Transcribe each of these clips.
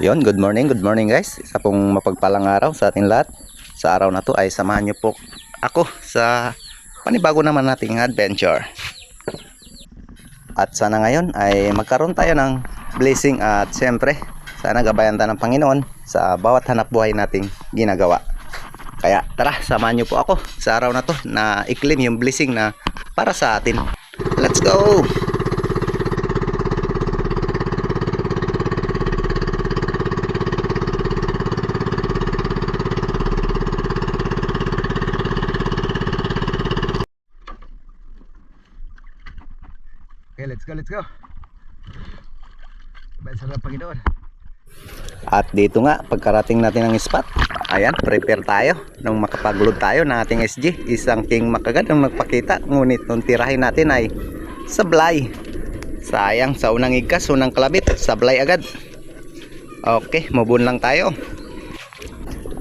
Yon, good morning, good morning guys. Isa pong mapagpalang araw sa ating lahat. Sa araw na to ay samahan niyo po ako sa panibago naman nating adventure. At sana ngayon ay magkaroon tayo ng blessing at siyempre sana gabayan tayo ng Panginoon sa bawat hanap buhay nating ginagawa. Kaya tara, samahan niyo po ako sa araw na to na i-claim yung blessing na para sa atin. Let's go! Go, let's go. Sabay sa mga Panginoon. At dito nga, pagkarating natin ng spot, ayan, prepare tayo nung makapagload tayo ng ating SG. Isang king makagad ang nagpakita, ngunit nung tirahin natin ay sablay. Sayang, sa unang igkas, unang kalabit, sablay agad. Okay, mabun lang tayo.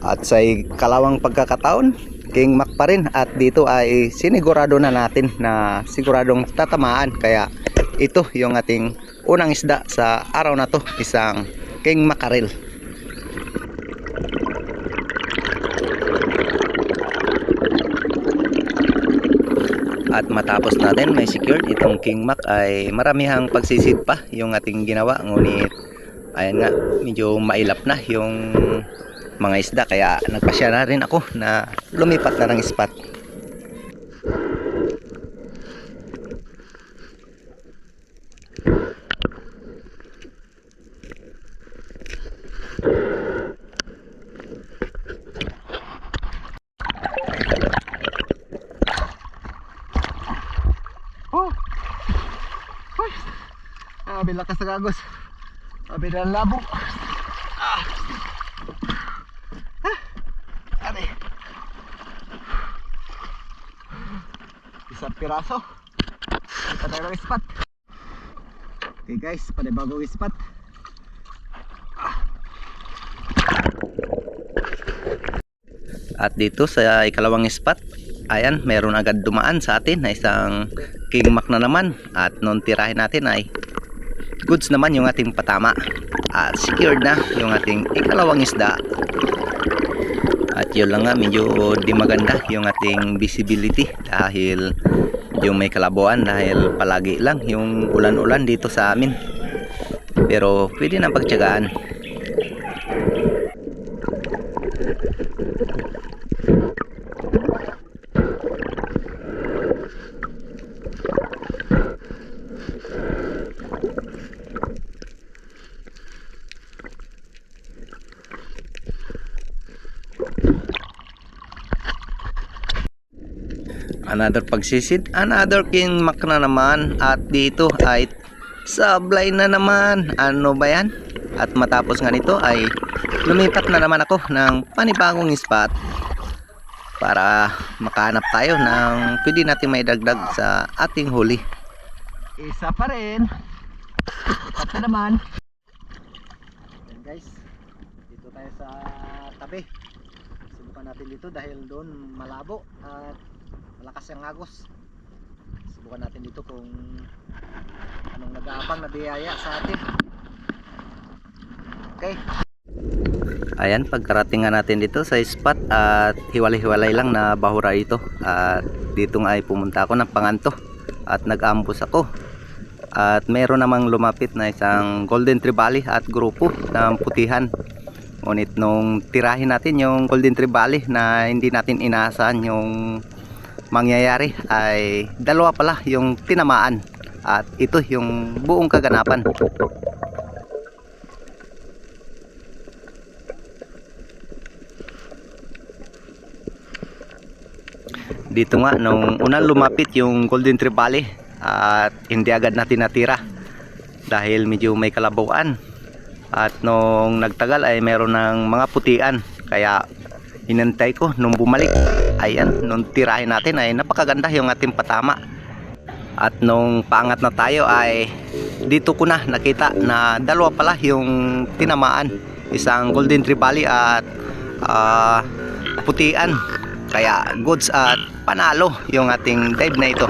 At sa kalawang pagkakataon, King Mac pa rin at dito ay sinigurado na natin na siguradong tatamaan kaya ito yung ating unang isda sa araw na to isang King Mackerel at matapos natin may secured itong King Mac ay maramihang pagsisid pa yung ating ginawa ngunit ayan nga medyo mailap na yung mga isda kaya nagpasya na rin ako na lumipat na ng spot Oh! Ay! Sabi lakas ng agos. Sabi na labo. Ah! Ano eh? Isang piraso. Ito tayo ng spot. Okay guys, panibagong spot. At dito sa ikalawang spot, ayan, meron agad dumaan sa atin na isang king mac na naman. At nung tirahin natin ay goods naman yung ating patama. At secured na yung ating ikalawang isda. At yun lang nga, medyo di maganda yung ating visibility dahil yung may kalabuan dahil palagi lang yung ulan-ulan dito sa amin. Pero pwede na pagtyagaan. Another pagsisid, another king mac na naman at dito ay sablay na naman. Ano ba yan? At matapos nga nito ay lumipat na naman ako ng panibagong spot para makahanap tayo ng pwede natin may dagdag sa ating huli. Isa pa rin. Na naman. Ayan guys, dito tayo sa tabi. Subukan natin dito dahil doon malabo at malakas ang agos. Subukan natin dito kung anong nag-aabang na biyaya sa atin. Okay. Ayan, pagkarating nga natin dito sa spot at hiwalay-hiwalay lang na bahura ito. At dito nga ay pumunta ako ng panganto at nag-ambus ako. At meron namang lumapit na isang golden tribali at grupo ng putihan. Ngunit nung tirahin natin yung golden tribali na hindi natin inaasahan yung mangyayari ay dalawa pala yung tinamaan at ito yung buong kaganapan. Dito nga nung unang lumapit yung Golden Trevally at hindi agad natin natira dahil medyo may kalabawaan at nung nagtagal ay meron ng mga putian kaya hinantay ko nung bumalik ayan nung tirahin natin ay napakaganda yung ating patama. At nung paangat na tayo ay dito ko na nakita na dalawa pala yung tinamaan. Isang Golden Trevally at ah, putian. Kaya goods at panalo yung ating dive na ito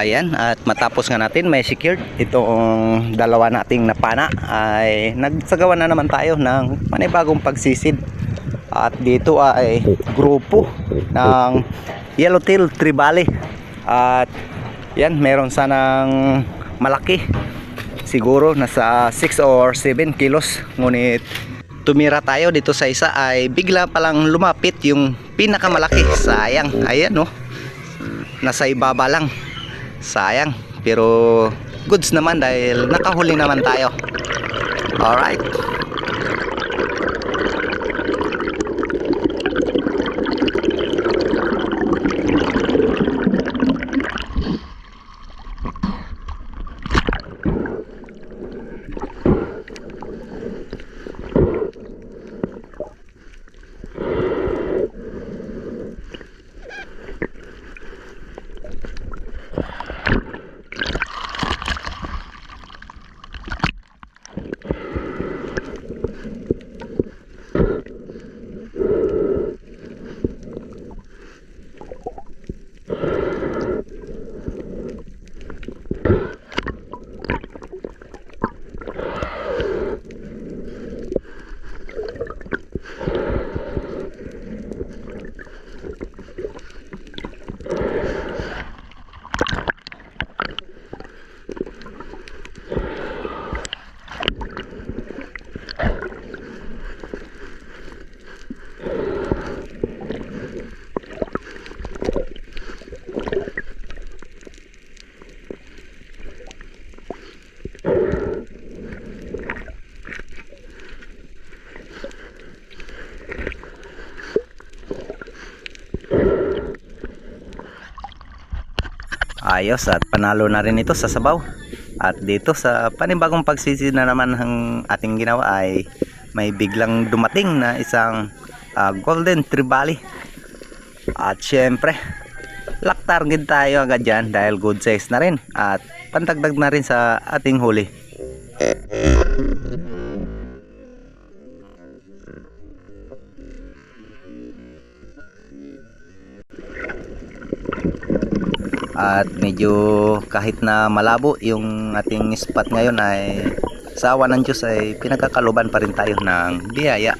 Ayan, at matapos nga natin may secured itong dalawa nating napana ay nagsagawa na naman tayo ng panibagong pagsisid. At dito ay grupo ng Yellowtail Tribali. At yan, meron sanang malaki. Siguro nasa 6 or 7 kilos. Ngunit tumira tayo dito sa isa ay bigla palang lumapit yung pinakamalaki. Sayang. Ayan no. Nasa ibaba lang sayang pero goods naman dahil nakahuli naman tayo. Alright Ayos at panalo na rin ito sa sabaw. At dito sa panibagong pagsisid na naman ng ating ginawa ay may biglang dumating na isang ah, golden tribali. At syempre, lock target tayo agad dyan dahil good size na rin at pantagdag na rin sa ating huli. At medyo kahit na malabo yung ating spot ngayon ay sa awa ng Diyos ay pinagkakaluban pa rin tayo ng biyaya.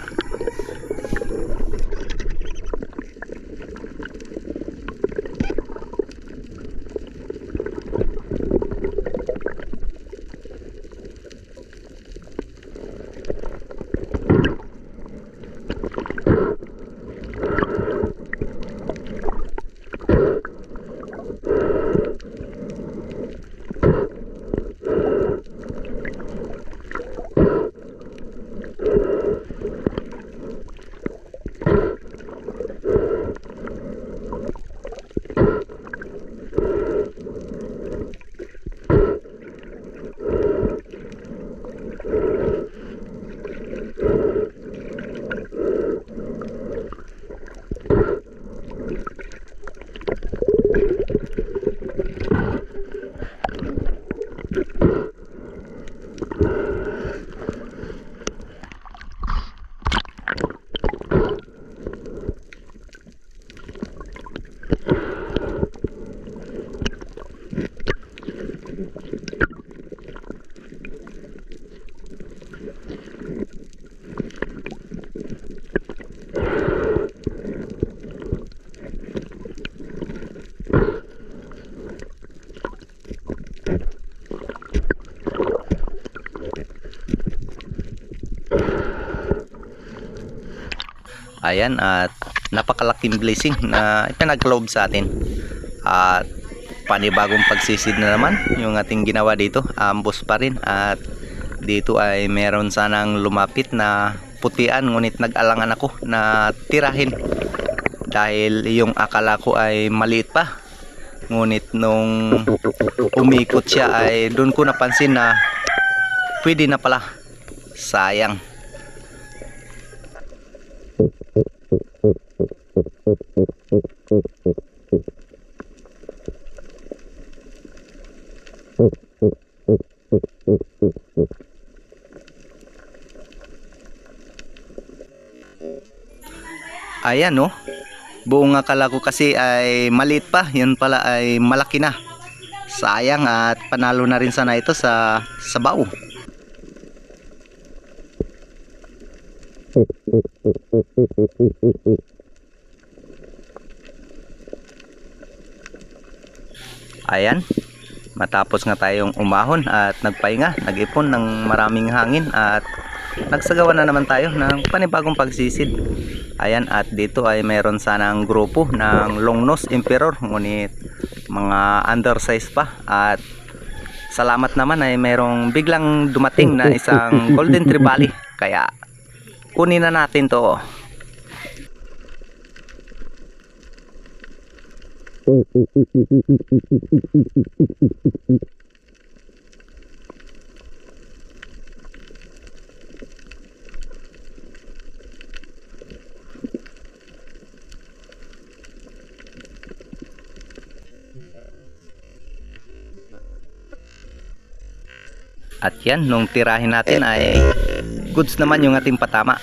Ayan at napakalaking blessing na ipinagkaloob sa atin. At panibagong pagsisid na naman yung ating ginawa dito. Ambos pa rin at dito ay meron sanang lumapit na putian ngunit nag-alangan ako na tirahin dahil yung akala ko ay maliit pa ngunit nung umikot siya ay doon ko napansin na pwede na pala sayang Ayan no. Buong akala ko kasi ay maliit pa. Yun pala ay malaki na. Sayang at panalo na rin sana ito sa sabaw. Ayan. Matapos nga tayong umahon at nagpahinga, nag-ipon ng maraming hangin at nagsagawa na naman tayo ng panibagong pagsisid. Ayan at dito ay mayroon sanang grupo ng long nose emperor ngunit mga undersize pa at salamat naman ay mayroong biglang dumating na isang golden tribali kaya kunin na natin to. At yan, nung tirahin natin ay goods naman yung ating patama.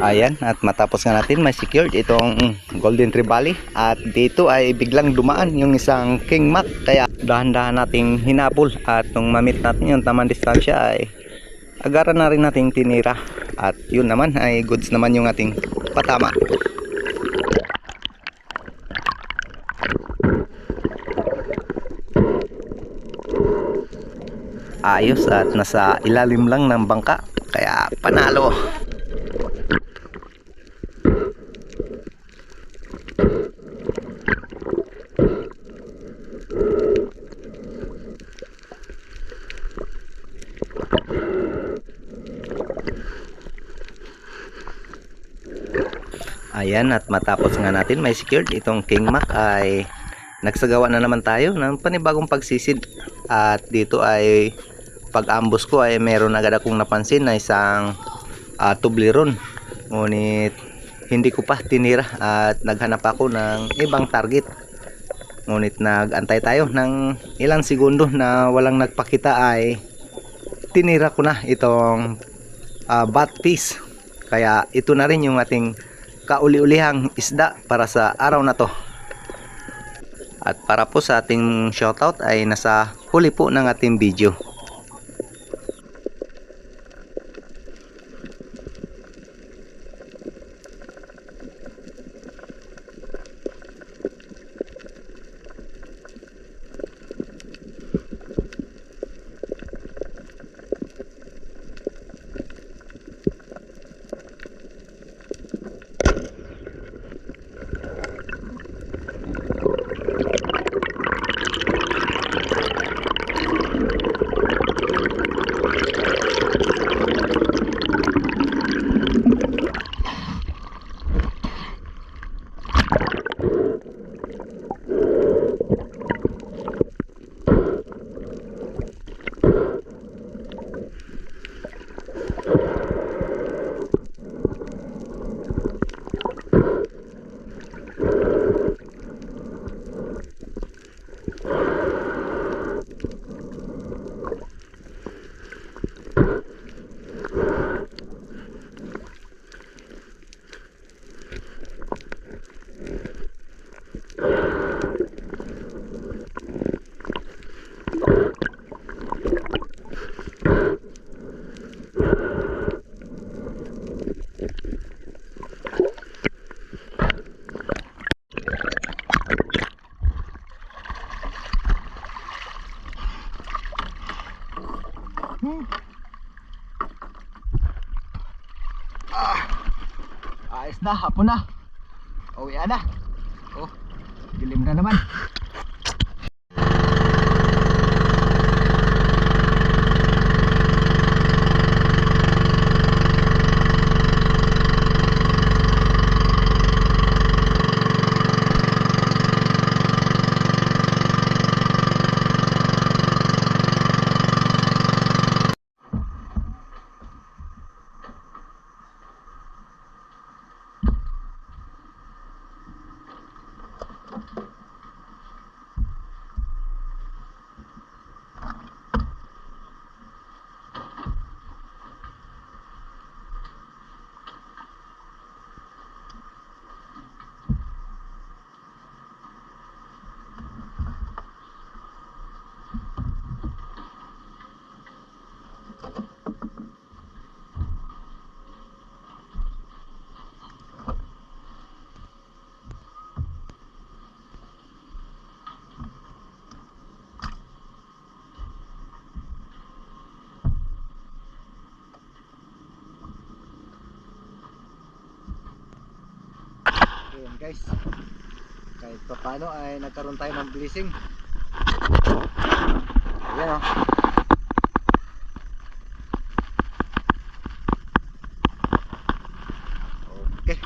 Ayan, at matapos nga natin may secured itong Golden Trevally at dito ay biglang dumaan yung isang King Mac. Kaya dahan-dahan nating hinabol. At nung mamit natin yung tamang distansya ay agaran na rin nating tinira. At yun naman ay goods naman yung ating patama. Ayos at nasa ilalim lang ng bangka. Kaya panalo. Ayan at matapos nga natin may secured itong King Mac ay nagsagawa na naman tayo ng panibagong pagsisid. At dito ay pag ambos ko ay meron agad akong napansin na isang uh, tubleron ngunit hindi ko pa tinira at naghanap ako ng ibang target. Ngunit nagantay tayo ng ilang segundo na walang nagpakita ay tinira ko na itong uh, bat piece. Kaya ito na rin yung ating kauli-ulihang isda para sa araw na to. At para po sa ating shoutout ay nasa huli po ng ating video. Ayos na, hapon na. Uwi na. Oh, dilim na naman. Ayan guys. Kahit pa paano ay nagkaroon tayo ng blessing. Ayan oh. Okay.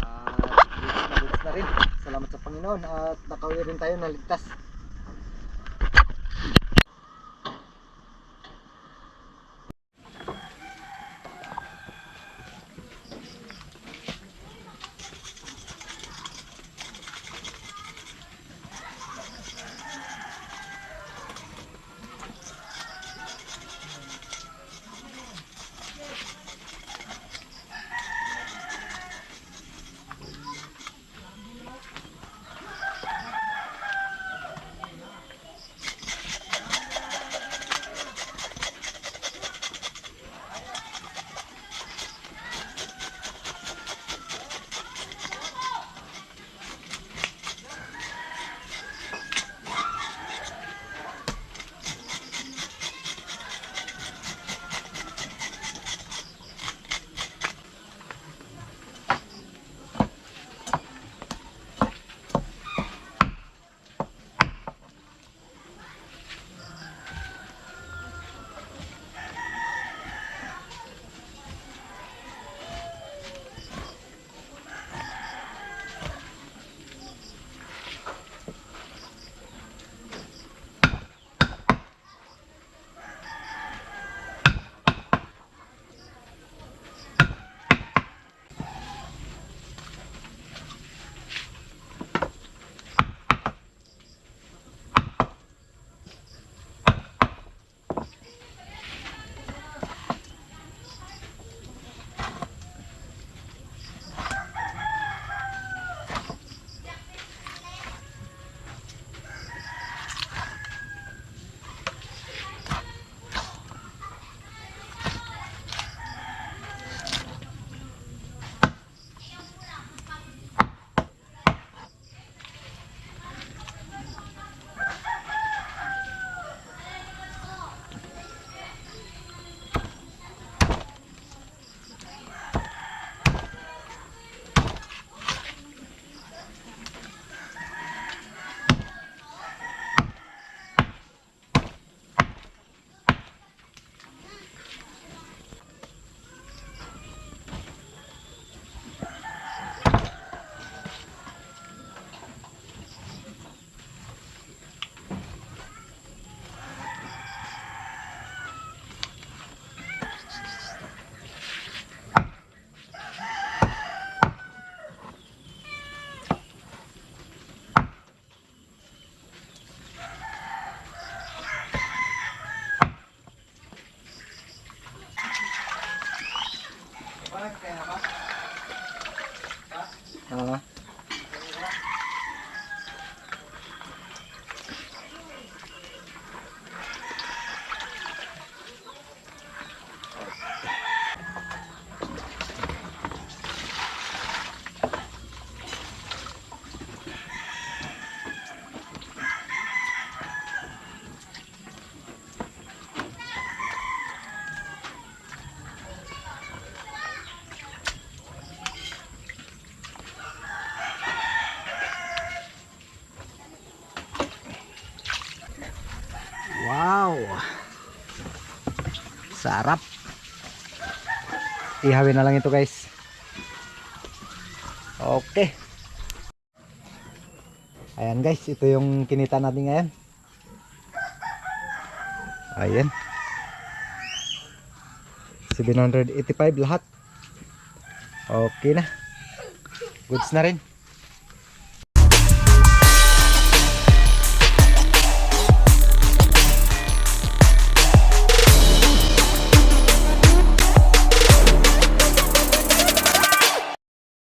At na rin. Salamat sa Panginoon at nakauwi rin tayo na ligtas. Sarap. Ihawin na lang ito guys. Okay. Ayan guys, ito yung kinita natin ngayon. Ayan. 785 lahat. Okay na. Goods na rin.